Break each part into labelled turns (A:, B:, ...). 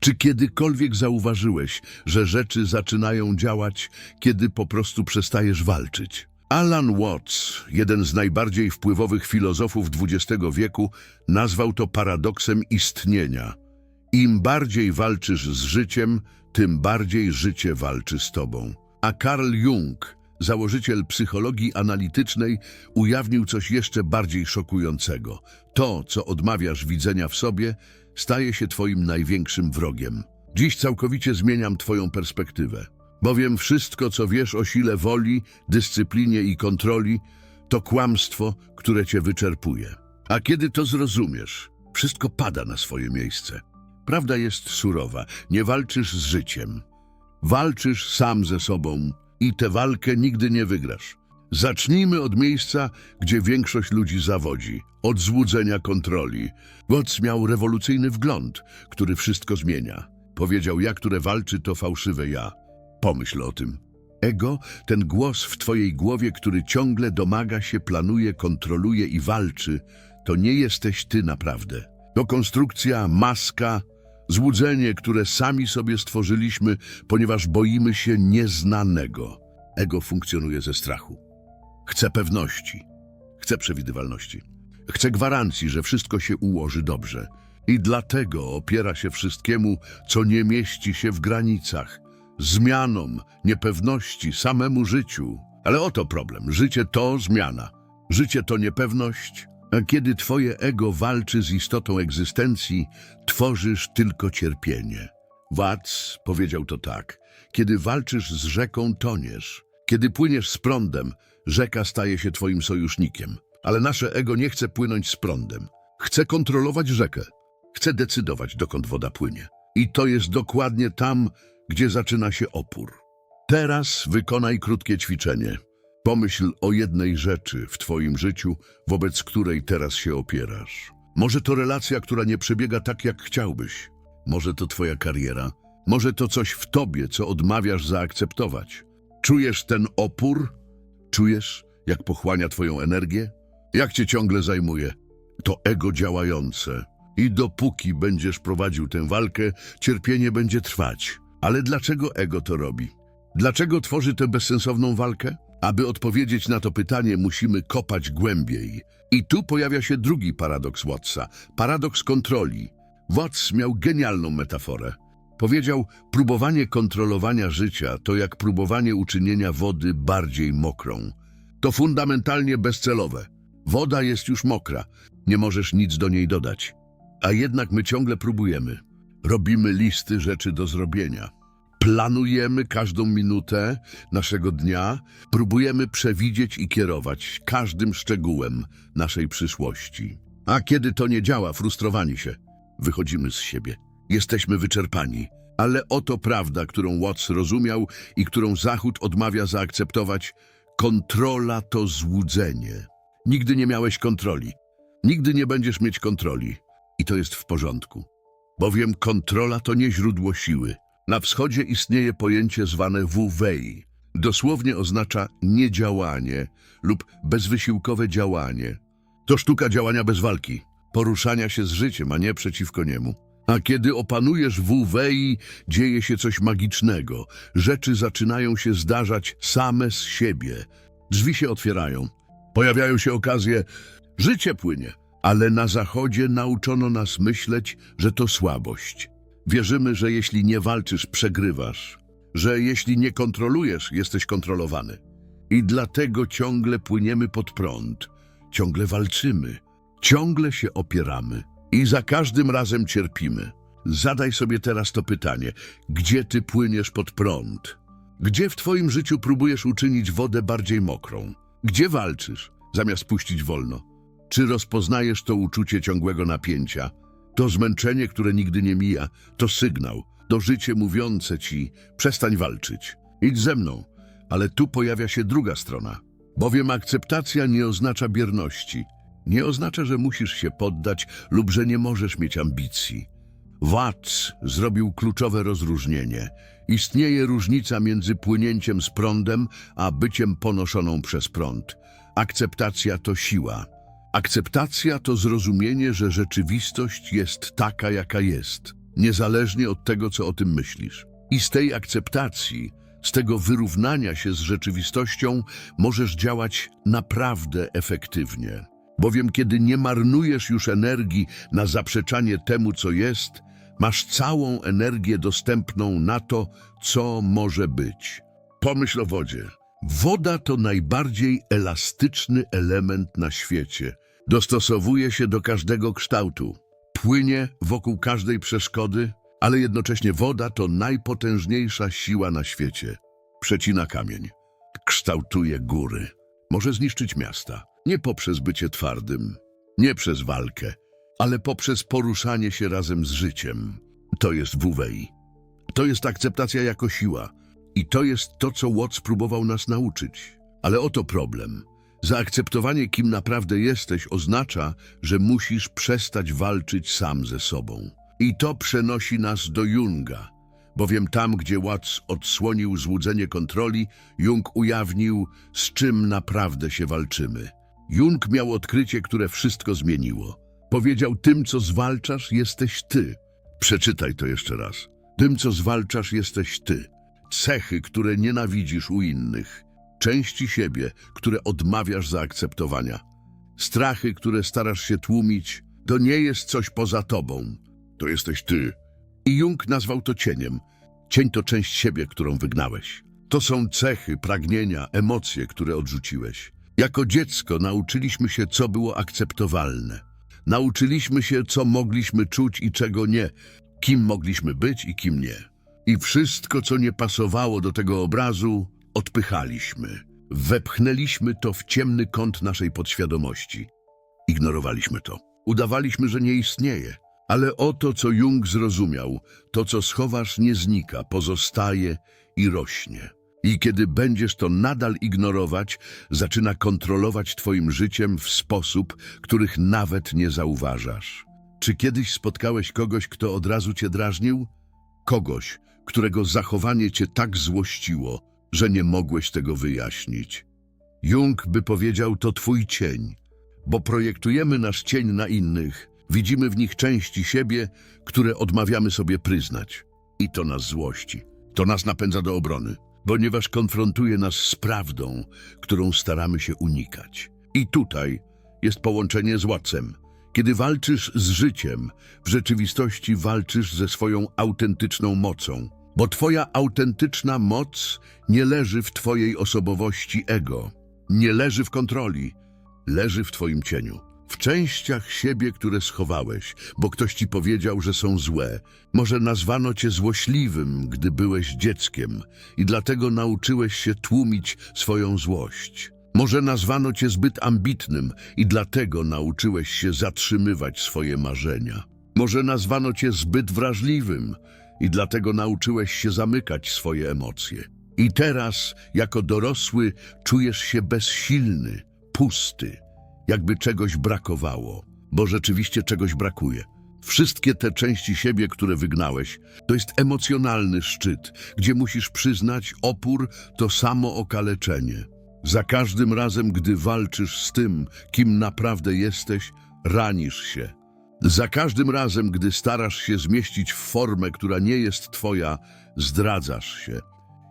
A: Czy kiedykolwiek zauważyłeś, że rzeczy zaczynają działać, kiedy po prostu przestajesz walczyć? Alan Watts, jeden z najbardziej wpływowych filozofów XX wieku, nazwał to paradoksem istnienia. Im bardziej walczysz z życiem, tym bardziej życie walczy z tobą. A Carl Jung, założyciel psychologii analitycznej, ujawnił coś jeszcze bardziej szokującego. To, co odmawiasz widzenia w sobie, staje się twoim największym wrogiem. Dziś całkowicie zmieniam twoją perspektywę, bowiem wszystko, co wiesz o sile woli, dyscyplinie i kontroli, to kłamstwo, które cię wyczerpuje. A kiedy to zrozumiesz, wszystko pada na swoje miejsce. Prawda jest surowa, nie walczysz z życiem. Walczysz sam ze sobą i tę walkę nigdy nie wygrasz. Zacznijmy od miejsca, gdzie większość ludzi zawodzi, od złudzenia kontroli. Watts miał rewolucyjny wgląd, który wszystko zmienia. Powiedział, ja, które walczy, to fałszywe ja. Pomyśl o tym. Ego, ten głos w twojej głowie, który ciągle domaga się, planuje, kontroluje i walczy, to nie jesteś ty naprawdę. To konstrukcja, maska, złudzenie, które sami sobie stworzyliśmy, ponieważ boimy się nieznanego. Ego funkcjonuje ze strachu. Chce pewności, chce przewidywalności, chce gwarancji, że wszystko się ułoży dobrze. I dlatego opiera się wszystkiemu, co nie mieści się w granicach, zmianom, niepewności, samemu życiu. Ale oto problem. Życie to zmiana. Życie to niepewność. A kiedy twoje ego walczy z istotą egzystencji, tworzysz tylko cierpienie. Watts powiedział to tak. Kiedy walczysz z rzeką, toniesz. Kiedy płyniesz z prądem, rzeka staje się twoim sojusznikiem. Ale nasze ego nie chce płynąć z prądem. Chce kontrolować rzekę. Chce decydować, dokąd woda płynie. I to jest dokładnie tam, gdzie zaczyna się opór. Teraz wykonaj krótkie ćwiczenie. Pomyśl o jednej rzeczy w Twoim życiu, wobec której teraz się opierasz. Może to relacja, która nie przebiega tak, jak chciałbyś. Może to Twoja kariera. Może to coś w Tobie, co odmawiasz zaakceptować. Czujesz ten opór? Czujesz, jak pochłania Twoją energię? Jak Cię ciągle zajmuje? To ego działające. I dopóki będziesz prowadził tę walkę, cierpienie będzie trwać. Ale dlaczego ego to robi? Dlaczego tworzy tę bezsensowną walkę? Aby odpowiedzieć na to pytanie, musimy kopać głębiej. I tu pojawia się drugi paradoks Wattsa paradoks kontroli. Watts miał genialną metaforę. Powiedział: Próbowanie kontrolowania życia to jak próbowanie uczynienia wody bardziej mokrą. To fundamentalnie bezcelowe. Woda jest już mokra, nie możesz nic do niej dodać. A jednak my ciągle próbujemy. Robimy listy rzeczy do zrobienia. Planujemy każdą minutę naszego dnia, próbujemy przewidzieć i kierować każdym szczegółem naszej przyszłości. A kiedy to nie działa, frustrowani się, wychodzimy z siebie. Jesteśmy wyczerpani. Ale oto prawda, którą Watts rozumiał i którą Zachód odmawia zaakceptować. Kontrola to złudzenie. Nigdy nie miałeś kontroli. Nigdy nie będziesz mieć kontroli. I to jest w porządku. Bowiem kontrola to nie źródło siły. Na wschodzie istnieje pojęcie zwane wu-wei. Dosłownie oznacza niedziałanie lub bezwysiłkowe działanie. To sztuka działania bez walki, poruszania się z życiem, a nie przeciwko niemu. A kiedy opanujesz wu-wei, dzieje się coś magicznego. Rzeczy zaczynają się zdarzać same z siebie. Drzwi się otwierają. Pojawiają się okazje. Życie płynie. Ale na zachodzie nauczono nas myśleć, że to słabość. Wierzymy, że jeśli nie walczysz, przegrywasz, że jeśli nie kontrolujesz, jesteś kontrolowany. I dlatego ciągle płyniemy pod prąd, ciągle walczymy, ciągle się opieramy i za każdym razem cierpimy. Zadaj sobie teraz to pytanie: gdzie ty płyniesz pod prąd? Gdzie w twoim życiu próbujesz uczynić wodę bardziej mokrą? Gdzie walczysz, zamiast puścić wolno? Czy rozpoznajesz to uczucie ciągłego napięcia? To zmęczenie, które nigdy nie mija, to sygnał, to życie mówiące ci, przestań walczyć, idź ze mną. Ale tu pojawia się druga strona. Bowiem akceptacja nie oznacza bierności. Nie oznacza, że musisz się poddać lub że nie możesz mieć ambicji. Watts zrobił kluczowe rozróżnienie. Istnieje różnica między płynięciem z prądem, a byciem ponoszoną przez prąd. Akceptacja to siła. Akceptacja to zrozumienie, że rzeczywistość jest taka, jaka jest. niezależnie od tego, co o tym myślisz. I z tej akceptacji, z tego wyrównania się z rzeczywistością, możesz działać naprawdę efektywnie. Bowiem, kiedy nie marnujesz już energii na zaprzeczanie temu, co jest, masz całą energię dostępną na to, co może być. Pomyśl o wodzie. Woda to najbardziej elastyczny element na świecie. Dostosowuje się do każdego kształtu. Płynie wokół każdej przeszkody, ale jednocześnie woda to najpotężniejsza siła na świecie. Przecina kamień, kształtuje góry, może zniszczyć miasta. Nie poprzez bycie twardym, nie przez walkę, ale poprzez poruszanie się razem z życiem. To jest WWI. To jest akceptacja jako siła. I to jest to, co Watts próbował nas nauczyć. Ale oto problem. Zaakceptowanie, kim naprawdę jesteś, oznacza, że musisz przestać walczyć sam ze sobą. I to przenosi nas do Junga, bowiem tam, gdzie Watts odsłonił złudzenie kontroli, Jung ujawnił, z czym naprawdę się walczymy. Jung miał odkrycie, które wszystko zmieniło. Powiedział, tym, co zwalczasz, jesteś ty. Przeczytaj to jeszcze raz. Tym, co zwalczasz, jesteś ty. Cechy, które nienawidzisz u innych. Części siebie, które odmawiasz zaakceptowania. Strachy, które starasz się tłumić, to nie jest coś poza tobą. To jesteś ty. I Jung nazwał to cieniem. Cień to część siebie, którą wygnałeś. To są cechy, pragnienia, emocje, które odrzuciłeś. Jako dziecko nauczyliśmy się, co było akceptowalne. Nauczyliśmy się, co mogliśmy czuć i czego nie, kim mogliśmy być i kim nie. I wszystko, co nie pasowało do tego obrazu, odpychaliśmy. Wepchnęliśmy to w ciemny kąt naszej podświadomości. Ignorowaliśmy to. Udawaliśmy, że nie istnieje. Ale oto, co Jung zrozumiał, to, co schowasz, nie znika, pozostaje i rośnie. I kiedy będziesz to nadal ignorować, zaczyna kontrolować twoim życiem w sposób, których nawet nie zauważasz. Czy kiedyś spotkałeś kogoś, kto od razu cię drażnił? Kogoś, którego zachowanie cię tak złościło, że nie mogłeś tego wyjaśnić. Jung by powiedział, to twój cień, bo projektujemy nasz cień na innych, widzimy w nich części siebie, które odmawiamy sobie przyznać. I to nas złości. To nas napędza do obrony, ponieważ konfrontuje nas z prawdą, którą staramy się unikać. I tutaj jest połączenie z Wattsem. Kiedy walczysz z życiem, w rzeczywistości walczysz ze swoją autentyczną mocą, bo twoja autentyczna moc nie leży w twojej osobowości ego, nie leży w kontroli, leży w twoim cieniu. W częściach siebie, które schowałeś, bo ktoś ci powiedział, że są złe. Może nazwano cię złośliwym, gdy byłeś dzieckiem i dlatego nauczyłeś się tłumić swoją złość. Może nazwano cię zbyt ambitnym i dlatego nauczyłeś się zatrzymywać swoje marzenia. Może nazwano cię zbyt wrażliwym i dlatego nauczyłeś się zamykać swoje emocje. I teraz, jako dorosły, czujesz się bezsilny, pusty, jakby czegoś brakowało, bo rzeczywiście czegoś brakuje. Wszystkie te części siebie, które wygnałeś, to jest emocjonalny szczyt, gdzie musisz przyznać opór to samo okaleczenie. Za każdym razem, gdy walczysz z tym, kim naprawdę jesteś, ranisz się. Za każdym razem, gdy starasz się zmieścić w formę, która nie jest twoja, zdradzasz się.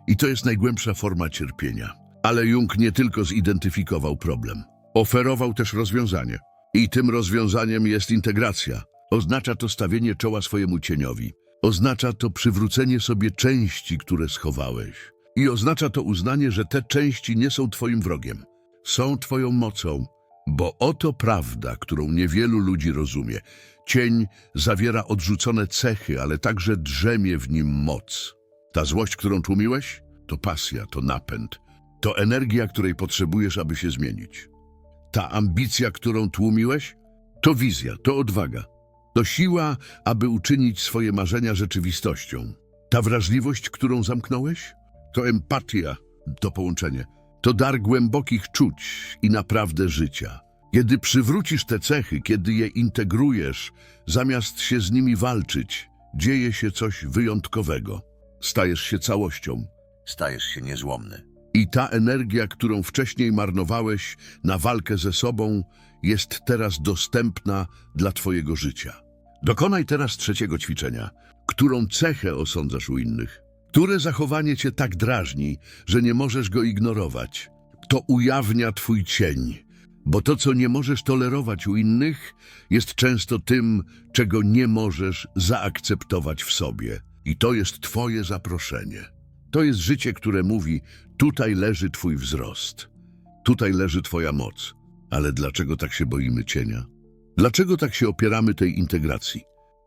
A: I to jest najgłębsza forma cierpienia. Ale Jung nie tylko zidentyfikował problem. Oferował też rozwiązanie. I tym rozwiązaniem jest integracja. Oznacza to stawienie czoła swojemu cieniowi. Oznacza to przywrócenie sobie części, które schowałeś. I oznacza to uznanie, że te części nie są twoim wrogiem. Są twoją mocą. Bo oto prawda, którą niewielu ludzi rozumie. Cień zawiera odrzucone cechy, ale także drzemie w nim moc. Ta złość, którą tłumiłeś, to pasja, to napęd. To energia, której potrzebujesz, aby się zmienić. Ta ambicja, którą tłumiłeś, to wizja, to odwaga. To siła, aby uczynić swoje marzenia rzeczywistością. Ta wrażliwość, którą zamknąłeś, to empatia, to połączenie. To dar głębokich czuć i naprawdę życia. Kiedy przywrócisz te cechy, kiedy je integrujesz, zamiast się z nimi walczyć, dzieje się coś wyjątkowego. Stajesz się całością. Stajesz się niezłomny. I ta energia, którą wcześniej marnowałeś na walkę ze sobą, jest teraz dostępna dla Twojego życia. Dokonaj teraz trzeciego ćwiczenia. Którą cechę osądzasz u innych? Które zachowanie cię tak drażni, że nie możesz go ignorować? To ujawnia twój cień, bo to, co nie możesz tolerować u innych, jest często tym, czego nie możesz zaakceptować w sobie. I to jest twoje zaproszenie. To jest życie, które mówi, tutaj leży twój wzrost, tutaj leży twoja moc. Ale dlaczego tak się boimy cienia? Dlaczego tak się opieramy tej integracji?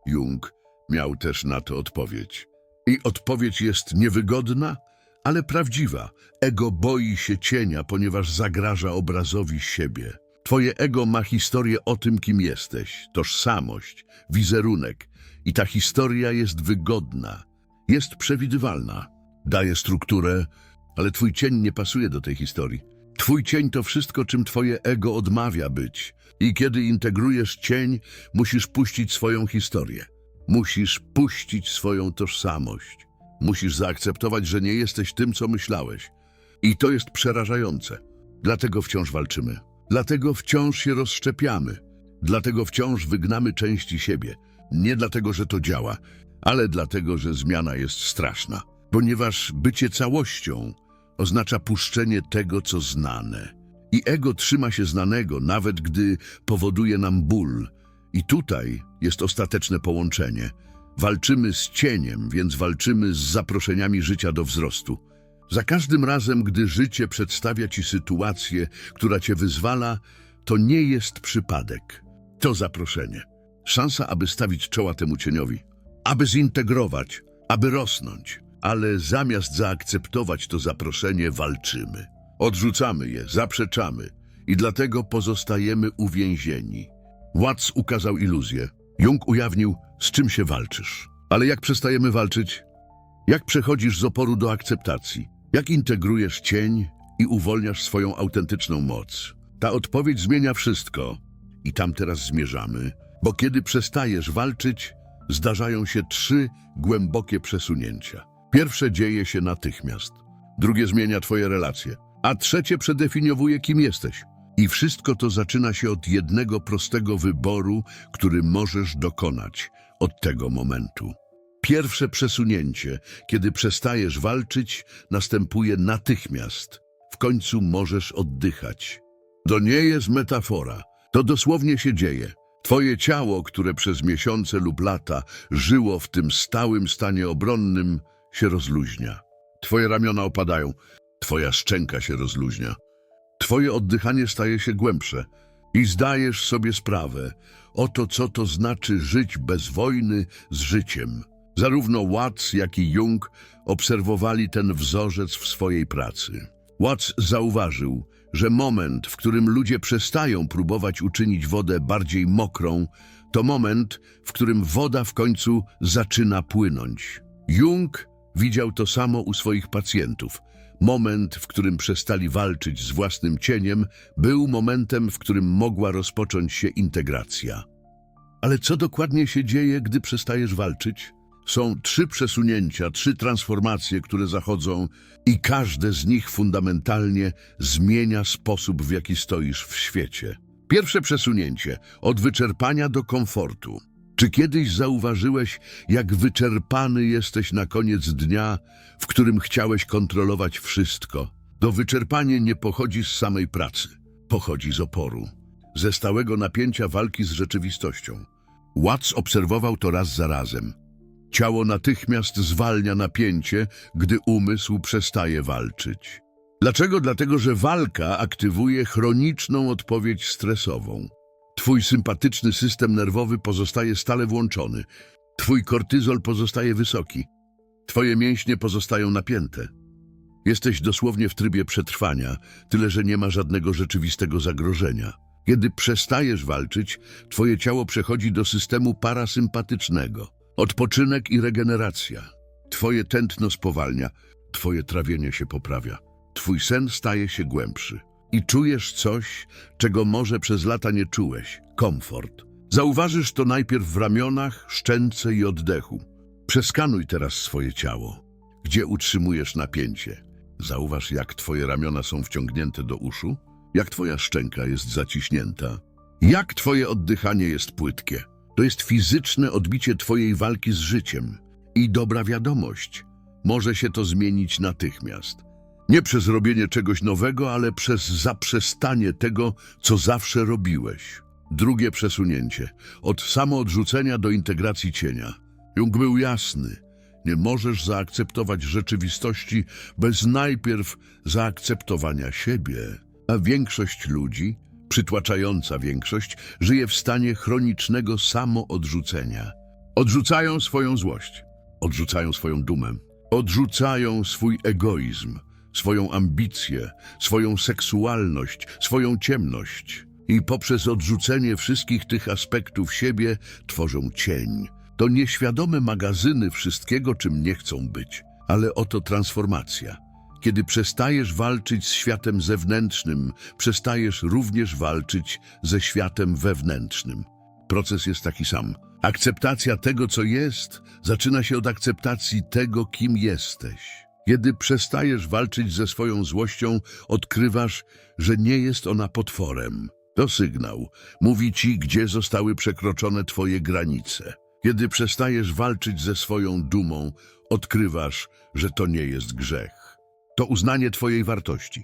A: Jung miał też na to odpowiedź. I odpowiedź jest niewygodna, ale prawdziwa. Ego boi się cienia, ponieważ zagraża obrazowi siebie. Twoje ego ma historię o tym, kim jesteś, tożsamość, wizerunek. I ta historia jest wygodna, jest przewidywalna, daje strukturę, ale twój cień nie pasuje do tej historii. Twój cień to wszystko, czym twoje ego odmawia być. I kiedy integrujesz cień, musisz puścić swoją historię. Musisz puścić swoją tożsamość. Musisz zaakceptować, że nie jesteś tym, co myślałeś. I to jest przerażające. Dlatego wciąż walczymy. Dlatego wciąż się rozszczepiamy. Dlatego wciąż wygnamy części siebie. Nie dlatego, że to działa, ale dlatego, że zmiana jest straszna. Ponieważ bycie całością oznacza puszczenie tego, co znane. I ego trzyma się znanego, nawet gdy powoduje nam ból. I tutaj jest ostateczne połączenie. Walczymy z cieniem, więc walczymy z zaproszeniami życia do wzrostu. Za każdym razem, gdy życie przedstawia ci sytuację, która cię wyzwala, to nie jest przypadek. To zaproszenie. Szansa, aby stawić czoła temu cieniowi, aby zintegrować, aby rosnąć. Ale zamiast zaakceptować to zaproszenie, walczymy. Odrzucamy je, zaprzeczamy i dlatego pozostajemy uwięzieni. Watts ukazał iluzję. Jung ujawnił, z czym się walczysz. Ale jak przestajemy walczyć? Jak przechodzisz z oporu do akceptacji? Jak integrujesz cień i uwolniasz swoją autentyczną moc? Ta odpowiedź zmienia wszystko. I tam teraz zmierzamy, bo kiedy przestajesz walczyć, zdarzają się trzy głębokie przesunięcia. Pierwsze dzieje się natychmiast, drugie zmienia twoje relacje, a trzecie przedefiniowuje, kim jesteś. I wszystko to zaczyna się od jednego prostego wyboru, który możesz dokonać od tego momentu. Pierwsze przesunięcie, kiedy przestajesz walczyć, następuje natychmiast. W końcu możesz oddychać. To nie jest metafora, to dosłownie się dzieje. Twoje ciało, które przez miesiące lub lata żyło w tym stałym stanie obronnym, się rozluźnia. Twoje ramiona opadają, twoja szczęka się rozluźnia. Twoje oddychanie staje się głębsze i zdajesz sobie sprawę o to, co to znaczy żyć bez wojny z życiem. Zarówno Watts, jak i Jung obserwowali ten wzorzec w swojej pracy. Watts zauważył, że moment, w którym ludzie przestają próbować uczynić wodę bardziej mokrą, to moment, w którym woda w końcu zaczyna płynąć. Jung widział to samo u swoich pacjentów. Moment, w którym przestali walczyć z własnym cieniem, był momentem, w którym mogła rozpocząć się integracja. Ale co dokładnie się dzieje, gdy przestajesz walczyć? Są trzy przesunięcia, trzy transformacje, które zachodzą i każde z nich fundamentalnie zmienia sposób, w jaki stoisz w świecie. Pierwsze przesunięcie od wyczerpania do komfortu. Czy kiedyś zauważyłeś, jak wyczerpany jesteś na koniec dnia, w którym chciałeś kontrolować wszystko? To wyczerpanie nie pochodzi z samej pracy, pochodzi z oporu, ze stałego napięcia walki z rzeczywistością. Watts obserwował to raz za razem. Ciało natychmiast zwalnia napięcie, gdy umysł przestaje walczyć. Dlaczego? Dlatego, że walka aktywuje chroniczną odpowiedź stresową. Twój sympatyczny system nerwowy pozostaje stale włączony. Twój kortyzol pozostaje wysoki. Twoje mięśnie pozostają napięte. Jesteś dosłownie w trybie przetrwania, tyle że nie ma żadnego rzeczywistego zagrożenia. Kiedy przestajesz walczyć, twoje ciało przechodzi do systemu parasympatycznego. Odpoczynek i regeneracja. Twoje tętno spowalnia, twoje trawienie się poprawia. Twój sen staje się głębszy. I czujesz coś, czego może przez lata nie czułeś. Komfort. Zauważysz to najpierw w ramionach, szczęce i oddechu. Przeskanuj teraz swoje ciało. Gdzie utrzymujesz napięcie? Zauważ, jak twoje ramiona są wciągnięte do uszu, jak twoja szczęka jest zaciśnięta, jak twoje oddychanie jest płytkie. To jest fizyczne odbicie twojej walki z życiem. I dobra wiadomość, może się to zmienić natychmiast. Nie przez robienie czegoś nowego, ale przez zaprzestanie tego, co zawsze robiłeś. Drugie przesunięcie. Od samoodrzucenia do integracji cienia. Jung był jasny. Nie możesz zaakceptować rzeczywistości bez najpierw zaakceptowania siebie. A większość ludzi, przytłaczająca większość, żyje w stanie chronicznego samoodrzucenia. Odrzucają swoją złość, odrzucają swoją dumę, odrzucają swój egoizm, swoją ambicję, swoją seksualność, swoją ciemność. I poprzez odrzucenie wszystkich tych aspektów siebie tworzą cień. To nieświadome magazyny wszystkiego, czym nie chcą być. Ale oto transformacja. Kiedy przestajesz walczyć z światem zewnętrznym, przestajesz również walczyć ze światem wewnętrznym. Proces jest taki sam. Akceptacja tego, co jest, zaczyna się od akceptacji tego, kim jesteś. Kiedy przestajesz walczyć ze swoją złością, odkrywasz, że nie jest ona potworem. To sygnał. Mówi ci, gdzie zostały przekroczone twoje granice. Kiedy przestajesz walczyć ze swoją dumą, odkrywasz, że to nie jest grzech. To uznanie twojej wartości.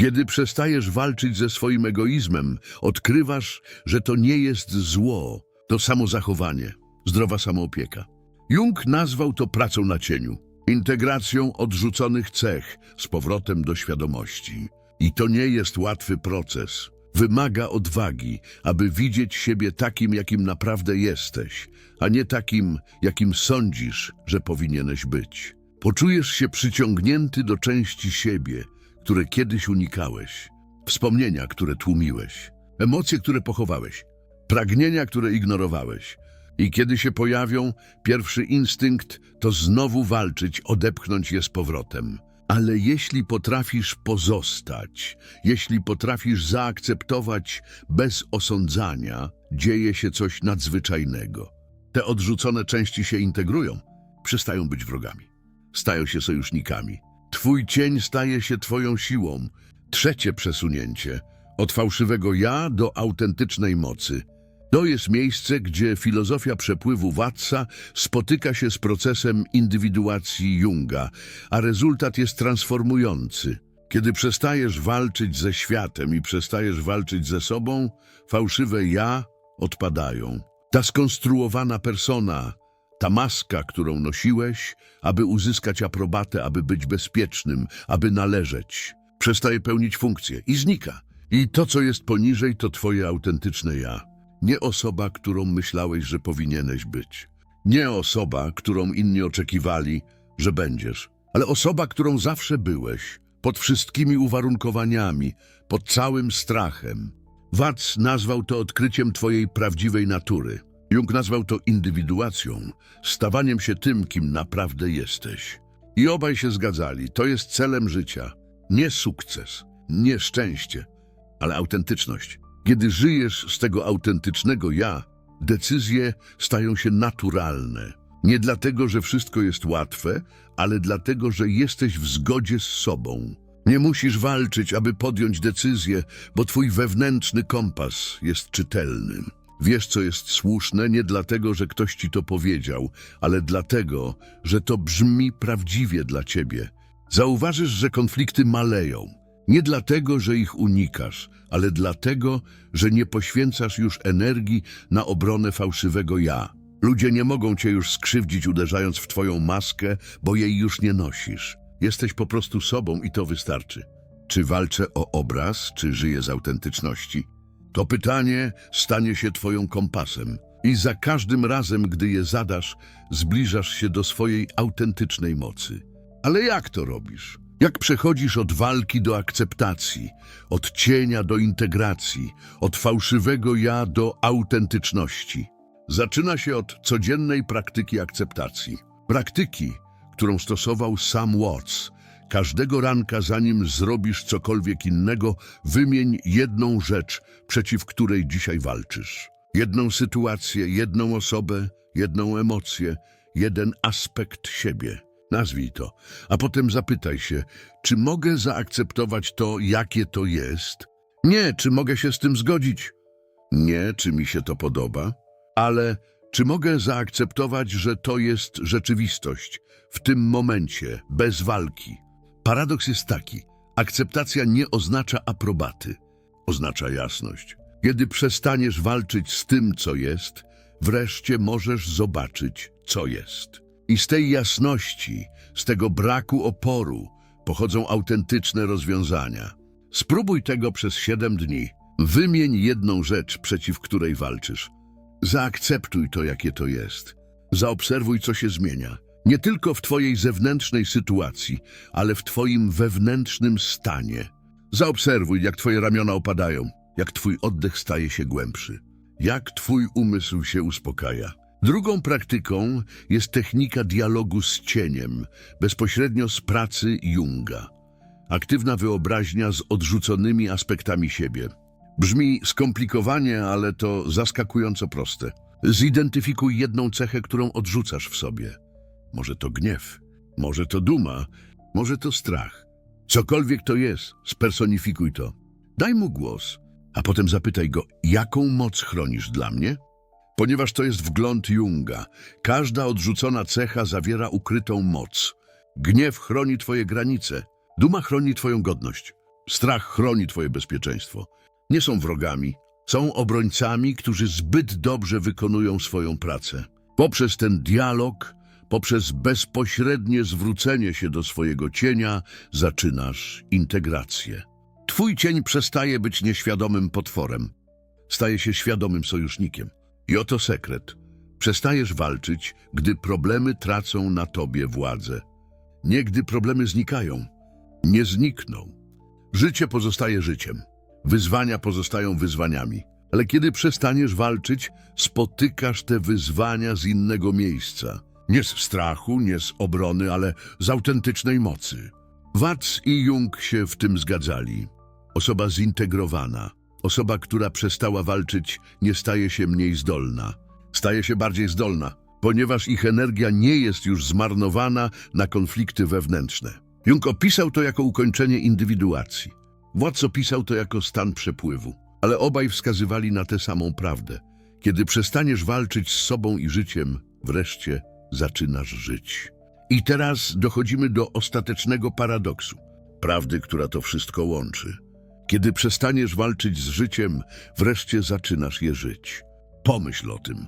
A: Kiedy przestajesz walczyć ze swoim egoizmem, odkrywasz, że to nie jest zło, to samozachowanie, zdrowa samoopieka. Jung nazwał to pracą na cieniu, integracją odrzuconych cech z powrotem do świadomości. I to nie jest łatwy proces. Wymaga odwagi, aby widzieć siebie takim, jakim naprawdę jesteś, a nie takim, jakim sądzisz, że powinieneś być. Poczujesz się przyciągnięty do części siebie, które kiedyś unikałeś, wspomnienia, które tłumiłeś, emocje, które pochowałeś, pragnienia, które ignorowałeś. I kiedy się pojawią, pierwszy instynkt to znowu walczyć, odepchnąć je z powrotem. Ale jeśli potrafisz pozostać, jeśli potrafisz zaakceptować bez osądzania, dzieje się coś nadzwyczajnego. Te odrzucone części się integrują, przestają być wrogami, stają się sojusznikami. Twój cień staje się twoją siłą. Trzecie przesunięcie od fałszywego ja do autentycznej mocy. To jest miejsce, gdzie filozofia przepływu Watsa spotyka się z procesem indywiduacji Junga, a rezultat jest transformujący. Kiedy przestajesz walczyć ze światem i przestajesz walczyć ze sobą, fałszywe ja odpadają. Ta skonstruowana persona, ta maska, którą nosiłeś, aby uzyskać aprobatę, aby być bezpiecznym, aby należeć, przestaje pełnić funkcję i znika. I to, co jest poniżej, to twoje autentyczne ja. Nie osoba, którą myślałeś, że powinieneś być. Nie osoba, którą inni oczekiwali, że będziesz, ale osoba, którą zawsze byłeś, pod wszystkimi uwarunkowaniami, pod całym strachem. Watts nazwał to odkryciem twojej prawdziwej natury. Jung nazwał to indywiduacją, stawaniem się tym, kim naprawdę jesteś. I obaj się zgadzali, to jest celem życia. Nie sukces, nie szczęście, ale autentyczność. Kiedy żyjesz z tego autentycznego ja, decyzje stają się naturalne. Nie dlatego, że wszystko jest łatwe, ale dlatego, że jesteś w zgodzie z sobą. Nie musisz walczyć, aby podjąć decyzję, bo twój wewnętrzny kompas jest czytelny. Wiesz, co jest słuszne, nie dlatego, że ktoś ci to powiedział, ale dlatego, że to brzmi prawdziwie dla ciebie. Zauważysz, że konflikty maleją. Nie dlatego, że ich unikasz, ale dlatego, że nie poświęcasz już energii na obronę fałszywego ja. Ludzie nie mogą cię już skrzywdzić uderzając w twoją maskę, bo jej już nie nosisz. Jesteś po prostu sobą i to wystarczy. Czy walczę o obraz, czy żyję z autentyczności? To pytanie stanie się twoją kompasem. I za każdym razem, gdy je zadasz, zbliżasz się do swojej autentycznej mocy. Ale jak to robisz? Jak przechodzisz od walki do akceptacji, od cienia do integracji, od fałszywego ja do autentyczności? Zaczyna się od codziennej praktyki akceptacji. Praktyki, którą stosował Sam Watts. Każdego ranka, zanim zrobisz cokolwiek innego, wymień jedną rzecz, przeciw której dzisiaj walczysz. Jedną sytuację, jedną osobę, jedną emocję, jeden aspekt siebie. Nazwij to, a potem zapytaj się, czy mogę zaakceptować to, jakie to jest? Nie, czy mogę się z tym zgodzić? Nie, czy mi się to podoba? Ale czy mogę zaakceptować, że to jest rzeczywistość w tym momencie, bez walki? Paradoks jest taki: akceptacja nie oznacza aprobaty, oznacza jasność. Kiedy przestaniesz walczyć z tym, co jest, wreszcie możesz zobaczyć, co jest. I z tej jasności, z tego braku oporu, pochodzą autentyczne rozwiązania. Spróbuj tego przez siedem dni. Wymień jedną rzecz, przeciw której walczysz. Zaakceptuj to, jakie to jest. Zaobserwuj, co się zmienia. Nie tylko w Twojej zewnętrznej sytuacji, ale w Twoim wewnętrznym stanie. Zaobserwuj, jak Twoje ramiona opadają, jak Twój oddech staje się głębszy, jak Twój umysł się uspokaja. Drugą praktyką jest technika dialogu z cieniem, bezpośrednio z pracy Junga. Aktywna wyobraźnia z odrzuconymi aspektami siebie. Brzmi skomplikowanie, ale to zaskakująco proste. Zidentyfikuj jedną cechę, którą odrzucasz w sobie. Może to gniew, może to duma, może to strach. Cokolwiek to jest, spersonifikuj to. Daj mu głos, a potem zapytaj go, jaką moc chronisz dla mnie? Ponieważ to jest wgląd Junga, każda odrzucona cecha zawiera ukrytą moc. Gniew chroni twoje granice, duma chroni twoją godność, strach chroni twoje bezpieczeństwo. Nie są wrogami, są obrońcami, którzy zbyt dobrze wykonują swoją pracę. Poprzez ten dialog, poprzez bezpośrednie zwrócenie się do swojego cienia, zaczynasz integrację. Twój cień przestaje być nieświadomym potworem, staje się świadomym sojusznikiem. I oto sekret. Przestajesz walczyć, gdy problemy tracą na tobie władzę. Nie gdy problemy znikają. Nie znikną. Życie pozostaje życiem. Wyzwania pozostają wyzwaniami. Ale kiedy przestaniesz walczyć, spotykasz te wyzwania z innego miejsca. Nie z strachu, nie z obrony, ale z autentycznej mocy. Watts i Jung się w tym zgadzali. Osoba zintegrowana, osoba, która przestała walczyć, nie staje się mniej zdolna. Staje się bardziej zdolna, ponieważ ich energia nie jest już zmarnowana na konflikty wewnętrzne. Jung opisał to jako ukończenie indywiduacji. Watts opisał to jako stan przepływu, ale obaj wskazywali na tę samą prawdę. Kiedy przestaniesz walczyć z sobą i życiem, wreszcie zaczynasz żyć. I teraz dochodzimy do ostatecznego paradoksu, prawdy, która to wszystko łączy. Kiedy przestaniesz walczyć z życiem, wreszcie zaczynasz je żyć. Pomyśl o tym.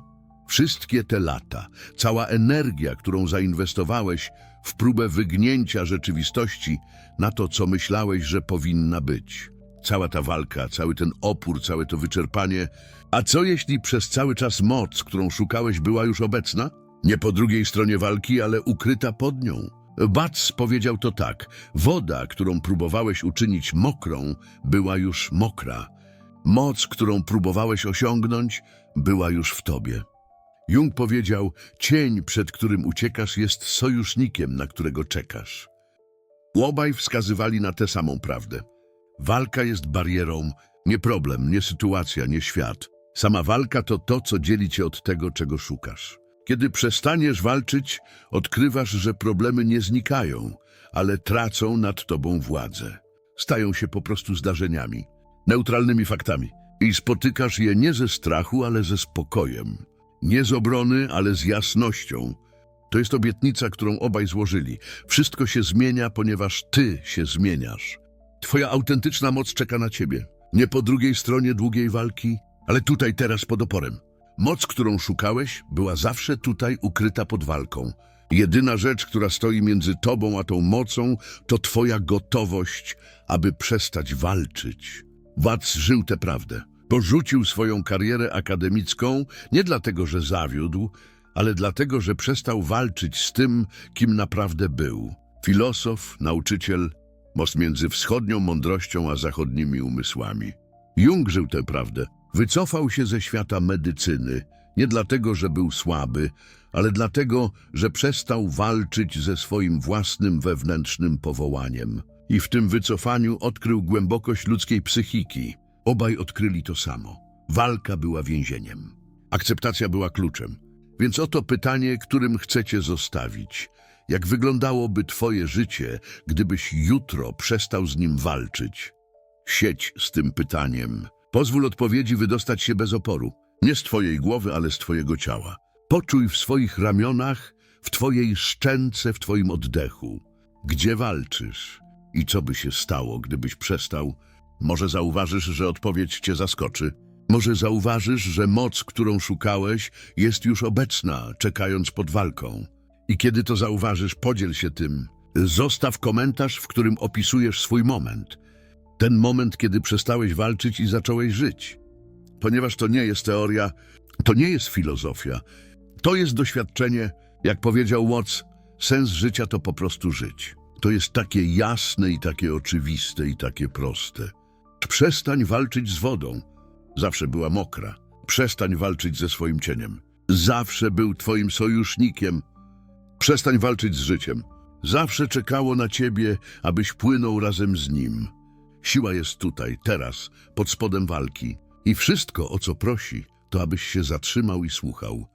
A: Wszystkie te lata, cała energia, którą zainwestowałeś w próbę wygnięcia rzeczywistości na to, co myślałeś, że powinna być. Cała ta walka, cały ten opór, całe to wyczerpanie. A co jeśli przez cały czas moc, którą szukałeś, była już obecna? Nie po drugiej stronie walki, ale ukryta pod nią. Bac powiedział to tak. Woda, którą próbowałeś uczynić mokrą, była już mokra. Moc, którą próbowałeś osiągnąć, była już w tobie. Jung powiedział, cień, przed którym uciekasz, jest sojusznikiem, na którego czekasz. Obaj wskazywali na tę samą prawdę. Walka jest barierą, nie problem, nie sytuacja, nie świat. Sama walka to to, co dzieli cię od tego, czego szukasz. Kiedy przestaniesz walczyć, odkrywasz, że problemy nie znikają, ale tracą nad tobą władzę. Stają się po prostu zdarzeniami, neutralnymi faktami. I spotykasz je nie ze strachu, ale ze spokojem. Nie z obrony, ale z jasnością. To jest obietnica, którą obaj złożyli. Wszystko się zmienia, ponieważ ty się zmieniasz. Twoja autentyczna moc czeka na ciebie. Nie po drugiej stronie długiej walki, ale tutaj teraz pod oporem. Moc, którą szukałeś, była zawsze tutaj ukryta pod walką. Jedyna rzecz, która stoi między tobą a tą mocą, to twoja gotowość, aby przestać walczyć. Watts żył tę prawdę. Porzucił swoją karierę akademicką nie dlatego, że zawiódł, ale dlatego, że przestał walczyć z tym, kim naprawdę był. Filosof, nauczyciel, most między wschodnią mądrością a zachodnimi umysłami. Jung żył tę prawdę. Wycofał się ze świata medycyny, nie dlatego, że był słaby, ale dlatego, że przestał walczyć ze swoim własnym wewnętrznym powołaniem. I w tym wycofaniu odkrył głębokość ludzkiej psychiki. Obaj odkryli to samo. Walka była więzieniem. Akceptacja była kluczem. Więc oto pytanie, którym chcecie zostawić. Jak wyglądałoby twoje życie, gdybyś jutro przestał z nim walczyć? Siedź z tym pytaniem. Pozwól odpowiedzi wydostać się bez oporu. Nie z twojej głowy, ale z twojego ciała. Poczuj w swoich ramionach, w twojej szczęce, w twoim oddechu. Gdzie walczysz i co by się stało, gdybyś przestał? Może zauważysz, że odpowiedź cię zaskoczy. Może zauważysz, że moc, którą szukałeś, jest już obecna, czekając pod walką. I kiedy to zauważysz, podziel się tym. Zostaw komentarz, w którym opisujesz swój moment. Ten moment, kiedy przestałeś walczyć i zacząłeś żyć. Ponieważ to nie jest teoria, to nie jest filozofia. To jest doświadczenie, jak powiedział Watts, sens życia to po prostu żyć. To jest takie jasne i takie oczywiste i takie proste. Przestań walczyć z wodą. Zawsze była mokra. Przestań walczyć ze swoim cieniem. Zawsze był twoim sojusznikiem. Przestań walczyć z życiem. Zawsze czekało na ciebie, abyś płynął razem z nim. Siła jest tutaj, teraz, pod spodem walki. I wszystko, o co prosi, to abyś się zatrzymał i słuchał.